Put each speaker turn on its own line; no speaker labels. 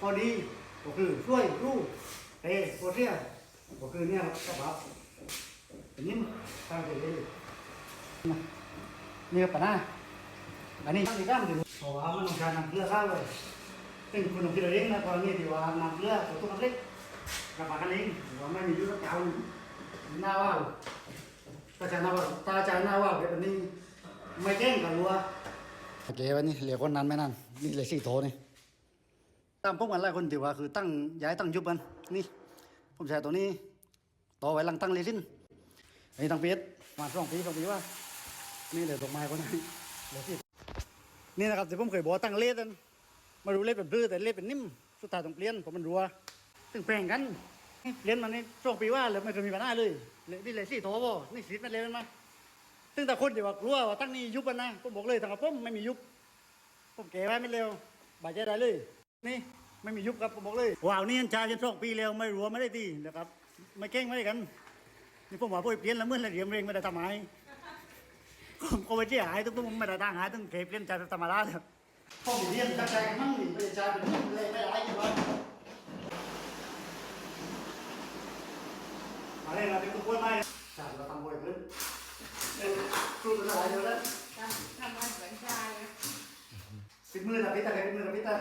ข้อดีก็คือช่วยรู้เตะโคเทียก็คือเนี่ยครับครับอันนี้ทางเดียวนี่ครับปะนะอันนี้ที่ด้านอยู่เพราะว่ามันต้องการนำเกลือข้าวเลยซึ่งคุณต้องคิดเอาเองนะตอนนี้ที่ว่านำเกลือตัวตุ้มเล็กกระบะกันเองว่าไม่มียุทธเจ้าหน้าว่าวตาจาหน้าว่าวตาจาหน้าว่าวแบบนี้ไม่แจ้งกับรัวโอเควันนี้เหลือคนนั้นไหมนั่นนี่เหลือสี่โถนี่ ตามพวกมันหลายคนถือว่าคือตั้งย้ายตั้งยุบกันนี่ ผมใช้ตัวนี้ ต่อไว้หลังตั้งเลซินอันนี้ตั้งเปีดมาสองปีสองปีว่า นี่เหลือดอกไม้คนนั้เหลือที่นี่นะครับที่ผมเคยบอกตั้งเลสันมาดูเลสเป็นพื้นแต่เลสเป็นนิ่มสุดท้ายต้องเปลี่ยนเพราะมันรัวซึ่งแปลงกันเลี่ยนมานี่สองปีว่าเลยไม่เคยมีปัญหาเลยเลยนี่เลยสี่โถบ่นี่สีมันเลยมันมาซึ่งแต่คนที่ว่ากลัวว่าตั้งนี้ยุบกันนะผมบอกเลยทางกับผมไม่มียุบผมแก่ไว้ไม่เร็วบาดเจ็บได้เลย นี่ไม่มียุบครับผมบอกเลยว้าวนี่ยันชาจนสองปีแล้วไม่รัวไม่ได้ตีนะครับ ไม่เก่งไม่ได้กันนี่ผมว่าพวกเปลี่ยนแล้วเมื่อไรเรียมเร่งไม่ได้ทำไมผมก็ไปเชี่ยหายต้องต้องไม่ได้ตั้งหายต้องเก็บเปลี่ยนใจธรรมดาเลยพ่อเรียนกระจายกันมั่งนี่ไม่ได้ใจเป็นมุ่งเลยไม่ได้กันวะอะไรนะเป็นตัวกล้วยไม้ใช่เราทำบ่อยขึ้นเออครูเป็นอะไรเดี๋ยวแล้ว
ทำทำมาเหมือนชาเลย
ปิดมือนะพี่ตาปิดมือนะพี่ตา